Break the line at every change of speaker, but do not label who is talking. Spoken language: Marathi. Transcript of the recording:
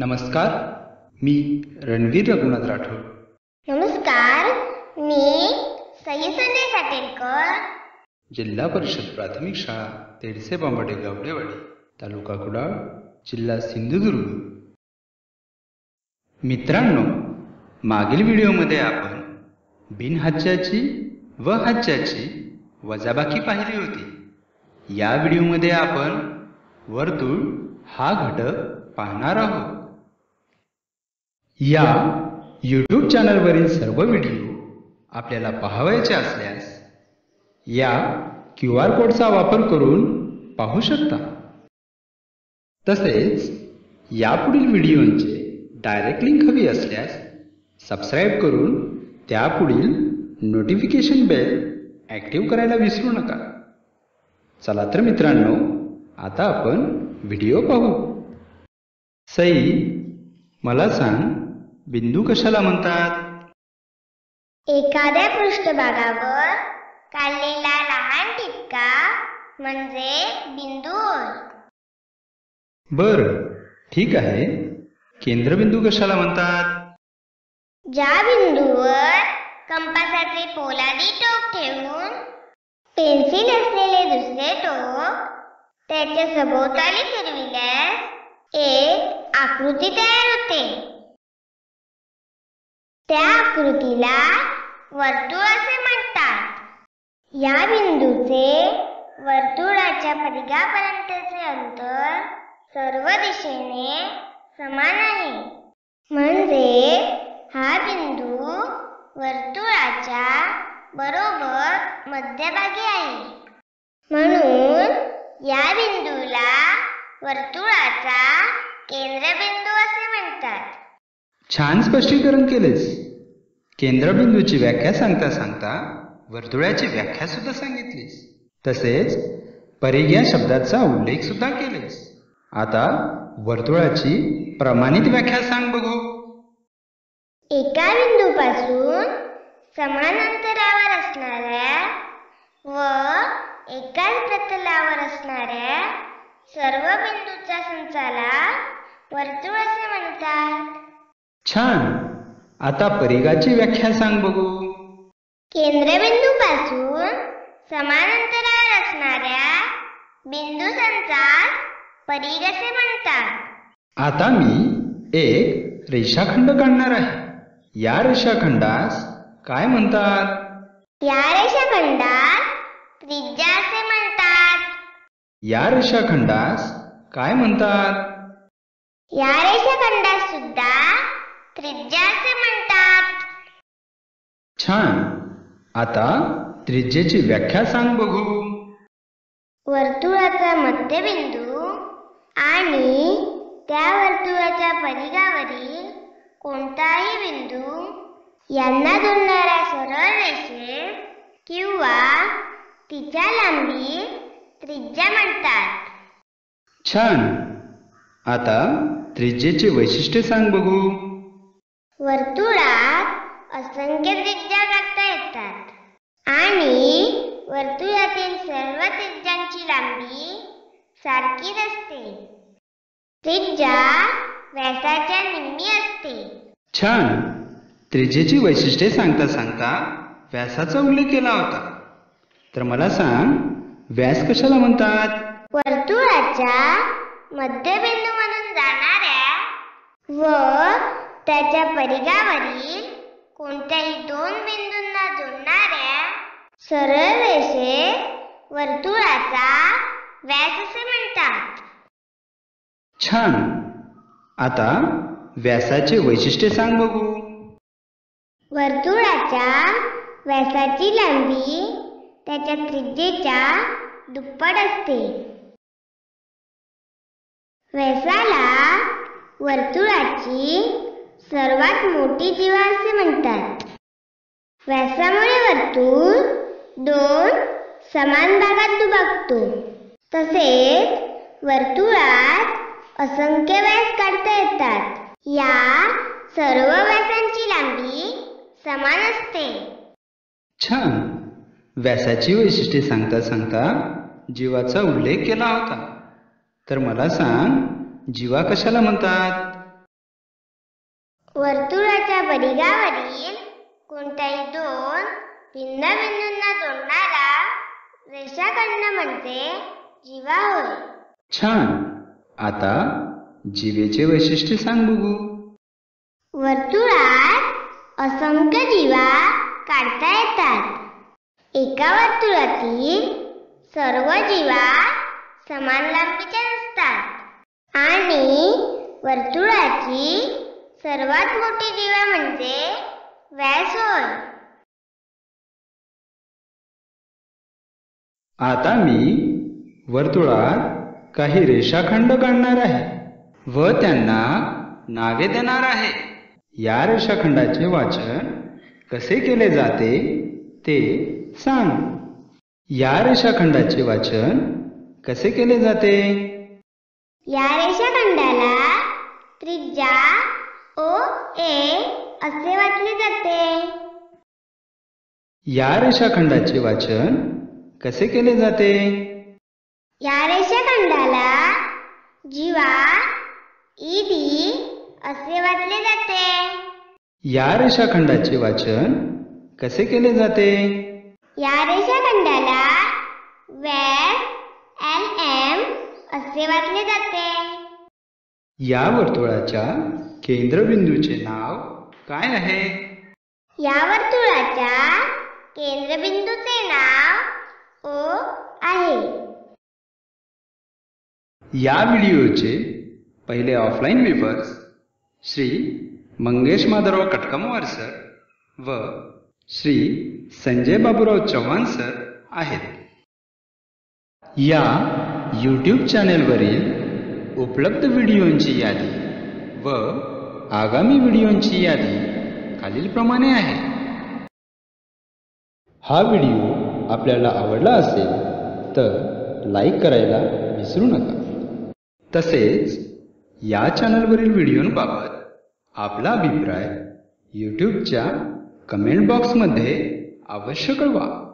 नमस्कार मी रणवीर रघुनाथ राठोड.
नमस्कार मी सई संजय साटेलकर
जिल्हा परिषद प्राथमिक शाळा तेडसे बांबाटे गावडेवाडी तालुका कुडाळ जिल्हा सिंधुदुर्ग. मित्रांनो मागील व्हिडिओमध्ये आपण बिनहाच्याची व हाच्याची वजाबाकी पाहिली होती. या व्हिडिओमध्ये आपण वर्तुळ हा घटक पाहणार आहोत. या यूट्यूब चॅनलवरील सर्व व्हिडिओ आपल्याला पाहावयाचे असल्यास या क्यू आर कोडचा वापर करून पाहू शकता. तसेच यापुढील व्हिडिओंचे डायरेक्ट लिंक हवी असल्यास सबस्क्राईब करून त्यापुढील नोटिफिकेशन बेल ॲक्टिव्ह करायला विसरू नका. चला तर मित्रांनो आता आपण व्हिडिओ पाहू. सई मला सांग बिंदू कशाला म्हणतात?
एखाद्या पृष्ठभागावर काढलेला लहान ठिपका म्हणजे बिंदू
बर ठीक आहे. केंद्रबिंदू कशाला म्हणतात?
ज्या बिंदूवर कंपासाचे पोलादी टोक ठेवून पेन्सिल असलेले दुसरे टोक त्याच्या सभोवताली फिरविल्यास एक आकृती तयार होते. त्या आकृतीला वर्तुळ असे म्हणतात. या बिंदूचे वर्तुळाच्या परिघापर्यंतचे अंतर सर्व दिशेने समान आहे. म्हणजे हा बिंदू वर्तुळाच्या बरोबर मध्यभागी आहे. म्हणून या बिंदूला वर्तुळाचा केंद्रबिंदू असे म्हणतात.
छान स्पष्टीकरण केलेस केंद्रबिंदूची व्याख्या सांगता सांगता वर्तुळाची व्याख्या सुद्धा सांगितलीस. तसेच परिघ या शब्दाचा उल्लेख सुद्धा केलेस. आता वर्तुळाची प्रमाणित व्याख्या सांग बघू.
एका बिंदूपासून समान अंतरावर असणाऱ्या व एकाच प्रतलावर असणाऱ्या सर्व बिंदूच्या संचाला वर्तुळ असे म्हणतात.
छान! आता परिघाची व्याख्या सांग बघू.
केंद्रबिंदूपासून समान अंतरावर असणाऱ्या बिंदू संचास परिघ असे म्हणतात.
आता मी एक रेषाखंड काढणार आहे. या रेषाखंडास काय म्हणतात?
या रेषाखंडात त्रिज्या असे म्हणतात.
या रेषाखंडास काय म्हणतात?
या रेषाखंडास सुद्धा त्रिज्या असे म्हणतात.
छान. आता त्रिज्येची व्याख्या सांग बघू.
वर्तुळाचा मध्यबिंदू आणि त्या वर्तुळाच्या परिघावरील कोणताही बिंदू यांना जोडणाऱ्या सरळ रेषे किंवा तिच्या लांबी त्रिज्या म्हणतात.
छान. आता त्रिज्येचे वैशिष्ट्य सांग बघू.
वर्तुळात असंख्य त्रिज्या काढता येतात. आणि वर्तुळातील सर्व त्रिज्यांची लांबी सारखीच असते त्रिज्या व्यासाच्या निम्मी असते.
छान. त्रिज्येची वैशिष्ट्ये सांगता सांगता व्यासाचा उल्लेख केला होता. तर मला सांग व्यास कशाला म्हणतात?
वर्तुळाच्या मध्यबिंदू म्हणून जाणाऱ्या व त्याच्या परिघावरील कोणत्याही दोन बिंदूंना जोडणाऱ्या सरळ रेषे वर्तुळाचा व्यास असे म्हणतात.
छान. आता व्यासाचे वैशिष्ट्य सांग बघू.
वर्तुळाच्या व्यासाची लांबी त्याच्या त्रिज्येच्या दुप्पट असते. व्यासाला वर्तुळाची सर्वात मोठी जीवा असे म्हणतात. व्यासामुळे वर्तुळ दोन समान भागात दुभागतो. तसेच वर्तुळात असंख्य व्यास काढता येतात. या सर्व व्यासांची लांबी समान असते.
छान. व्यासाची वैशिष्ट्ये सांगता सांगता जीवाचा उल्लेख केला होता. तर मला सांग जीवा कशाला म्हणतात?
वर्तुळाच्या परिघावरील कोणत्याही दोन भिन्न बिंदूंना जोडणारा रेषाखंड म्हणजे जीवा होय.
छान. आता जीवेचे वैशिष्ट्य सांग बघू.
वर्तुळात असंख्य जीवा काढता येतात. एका वर्तुळातील सर्व जीवा समान लांबीच्या नसतात. आणि वर्तुळाची सर्वात मोठी जीवा म्हणजे व्यास होय.
आता मी वर्तुळात काही रेषाखंड काढणार आहे व त्यांना नावे देणार आहे. या रेषाखंडाचे वाचन कसे केले जाते ते सांग. या रेषाखंडाचे वाचन कसे केले जाते?
या रेषाखंडाला त्रिज्या असे वाचले जाते.
या रेषाखंडाचे वाचन कसे केले जाते?
या रेषाखंडाला जीवा ईडी असे वाचले जाते.
या रेषाखंडाचे वाचन कसे केले जाते?
या रेषाखंडाला व्यास एल एम असे वाचले जाते.
या वर्तुळाच्या केंद्रबिंदूचे नाव काय आहे?
या वर्तुळाच्या केंद्रबिंदूचे नाव ओ आहे.
या व्हिडिओचे पहिले offline viewers Shri Mangesh Madhavrao Katakamwar sir व श्री संजय बाबूराव चव्हाण सर आहेत. या यूट्यूब चॅनेलवरील उपलब्ध व्हिडिओंची यादी व आगामी व्हिडिओंची यादी खालीलप्रमाणे आहे. हा व्हिडिओ आपल्याला आवडला असेल तर लाईक करायला विसरू नका. तसेच या चॅनलवरील व्हिडिओंबाबत आपला अभिप्राय यूट्यूबच्या कमेंट बॉक्समध्ये अवश्य कळवा.